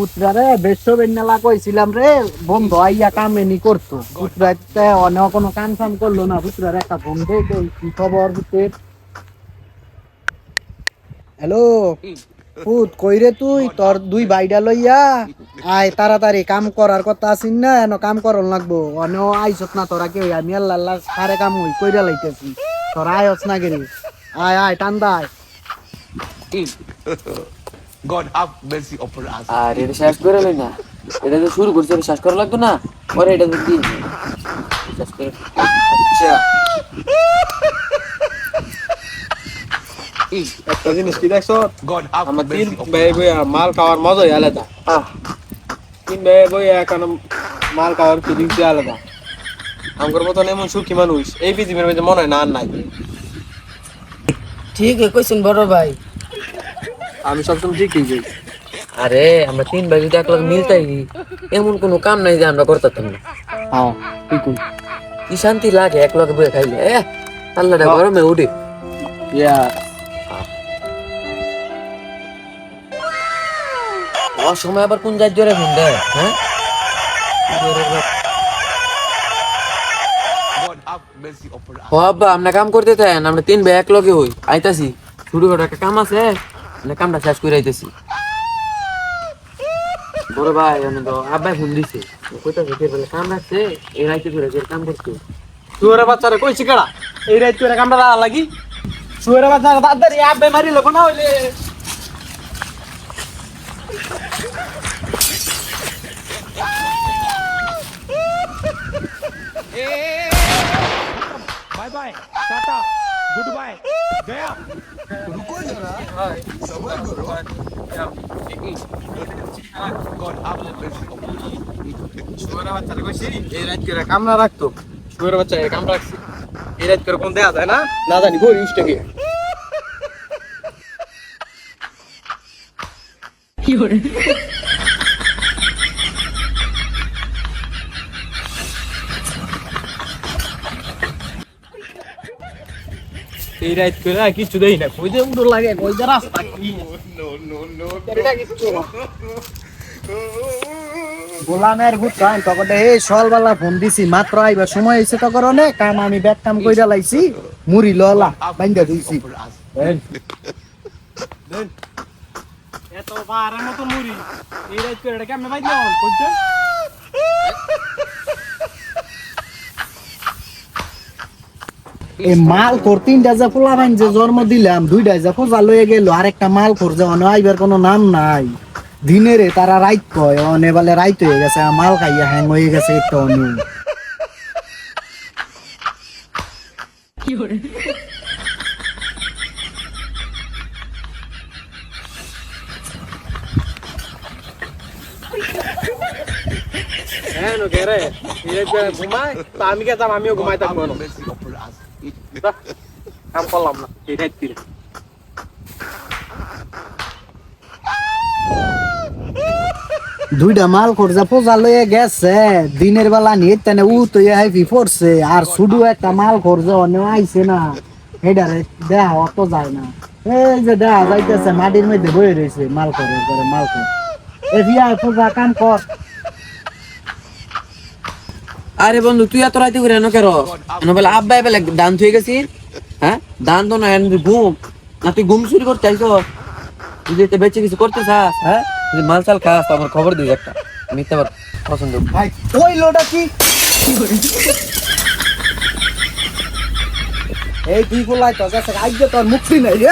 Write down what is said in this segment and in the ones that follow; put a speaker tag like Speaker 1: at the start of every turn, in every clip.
Speaker 1: পুত্রারে বেশ বেন্নালা কইছিলাম রে বন্ধু আইয়া কামেনি করতো। পুত্রাতে অনেক কোনো কাম ফাম করল না পুত্রারে একটা দিয়ে কই, কি খবর পুত্রের? হ্যালো? পুত কই রে তুই? তোর দুই বাইডা লইয়া? আয় তাড়াতাড়ি কাম করার কথা আছিস না? এন কাম করন লাগবো। অনে আইসত না তোরা কেউ আমি আল্লাহ আল্লাহ সারে কাম হই কইরা লাইতেছি। তোরা আয়স না গেরি আয় আয় টান্দা আয়
Speaker 2: God have mercy upon us.
Speaker 3: আর এটা শেষ করে লই না। এটা তো শুরু করছে এটা শেষ করা লাগতো না? পরে এটা দেখি শেষ করে
Speaker 2: আচ্ছা।
Speaker 4: একটা জিনিস কি দেখছ? আমার তিন ভাই বইয়া মাল খাওয়ার মজাই আলাদা। তিন ভাই বইয়া এখন মাল খাওয়ার ফিলিংস আলাদা। আমার মতন এমন সুখী মানুষ এই পৃথিবীর মধ্যে মনে হয় না আর নাই।
Speaker 3: ঠিক কইছেন বড় ভাই।
Speaker 4: আমি সবসময় ঠিকই কই
Speaker 3: আরে আমরা তিন ভাই যদি একলগে মিলতাই এমন কোনো কাম নাই যে আমরা করতাম না।
Speaker 4: হ্যাঁ ঠিক
Speaker 3: কি শান্তি লাগে একলগে বয়ে খাইলে এ? আল্লাহটা গরমে উঠে।
Speaker 4: ইয়া
Speaker 3: অসময় আবার কোন যাই জোরে ফোন দেয়? হ্যাঁ? আব্বা আমরা কাম করতে থাকেন আমরা তিন ভাই একলগে হই। আইতাছি ছোট ছোট একটা কাম আছে মানে কামটা শেষ করে আইতেছি। বড় ভাই আমি তো আব্বাই ফোন দিছে। কইতা থেকে বলে কাম রাখছে এই রাইতে করে যে কাম করতে।
Speaker 4: তুয়ারে বাচ্চারে কইছি কেডা? এই রাইতে করে কামটা লাগি? তুয়ারে বাচ্চারে দাদারি আব্বাই মারি লোক না হইলে?
Speaker 5: Bye bye. Tata. Good bye गया
Speaker 2: God have mercy upon us.
Speaker 4: শুয়ারের বাচ্চারা কইছি এই রাত করে কামনা রাখতো শুয়ারের বাচ্চা এই কাম রাখছি এই রাত করে কোন দেয়া যায় না না জানি বই ইউজটা কি এই রাত করে কিছু দেই না। কই যে উড়ো লাগে কই যে রাস্তা কি? এটা কিচ্ছু না।
Speaker 1: গোলামের ভূত তখন এই সলবালা ফোন দিছি মাত্র আইবার সময় হয়েছে তখন অনেক কাম আমি ব্যাগ কাম কইরা লাইছি মুড়ি ললা বাইন্দা দিছি.
Speaker 4: এত পাহাড়ের মতো মুড়ি। এই রাত করে এটা কেমনে বাইতে হন?
Speaker 1: এই মাল খোর তিনটা যে পোলা বাইন যে জন্ম দিলাম দুইটা যে খোঁজা লয়ে গেল আরেকটা মাল খোর যে অনে আইবার কোনো নাম নাই। দিনেরে তারা রাইত কয় অনে বলে রাইত হয়ে গেছে মাল খাইয়া হ্যাং হয়ে গেছে একটা অনে।
Speaker 4: হ্যাঁ করে আমি কে যাম আমিও ঘুমাই থাকব
Speaker 1: দুইটা মাল খোর যে পোজা লয়ে গেছে, দিনের বেলা নিয়ে তেনে উ তো হাইফি পড়ছে, আর শুধু একটা মাল খোর যে অনে আইছে না। হেডারে দেহা অত যায় না। এই যে দেহা যাইতেছে, মাটির মধ্যে বয়ে রয়েছে মাল করে করে, মাল খোর এ ভিয়া পোজা, কাম কর।
Speaker 3: আরে বন্ধু, তুই এত রাইতে করে কেন? বলে আব্বাই বেলে, দান থয়ে গেছি। হ্যাঁ? দান তো না ঘুম না, তুই ঘুম চুরি করতে চাইছ তুই যেতে বেঁচে কিছু করতে চাস হ্যাঁ? তুই মাল চাল খাস, তো আমার খবর দিস একটা। মিথ্যা কথা, পছন্দ।
Speaker 1: ভাই, ওই লোটা কি? এই তুই বলাই তো আজকে তোর মুক্তি নাই রে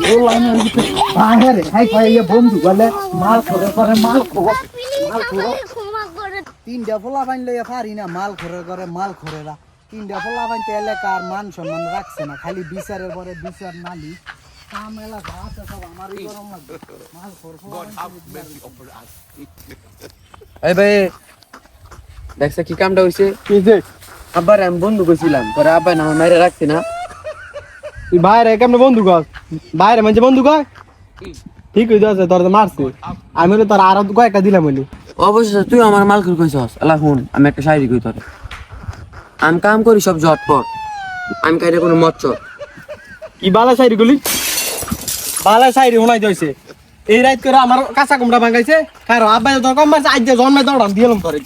Speaker 1: বললাম না, এই যে বাহিরে, হাই ফাই ইয়ে বন্ধু বলে মাল খরে করে মাল খোর মাল খোর তিনটা ফোলা পাইন লইয়া পারি না মাল খরে করে মাল খরেরা তিনটা ফোলা পাইন তো এলাকার মান সম্মান রাখছে না খালি বিচারের পরে বিচার নালি কাম এলাকা আছে সব আমারই গরম লাগবে মাল খোর.
Speaker 3: এই ভাই দেখছে কি কামটা হইছে
Speaker 4: কি যে
Speaker 3: আব্বার আমি বন্ধু কইছিলাম পরে আব্বাই না আমার রাখছি না
Speaker 4: তুই বাইরে কেমনে বন্ধু কর? বাইরে মানে বন্ধু কয় ঠিক হয়ে যাচ্ছে তোর তো মারছে। আমি হলে তোর আরও কয়েকটা দিলাম বলি
Speaker 3: অবশ্যই তুই আমার মাল করে কইছস। আল্লাহ শুন আমি একটা শায়রি কই তোরে। আমি কাম করি সব জটপট আমি কাইরে কোনো মচ্ছ
Speaker 4: কি বালা সাইড গুলি বালা সাইরি হোনাই দিয়েছে এই রাত করে আমার কাঁচা কুমড়া ভাঙাইছে। কারও আব্বাই তোর কম মারছে আজ জন্মে দৌড়ান দিলাম তোরে।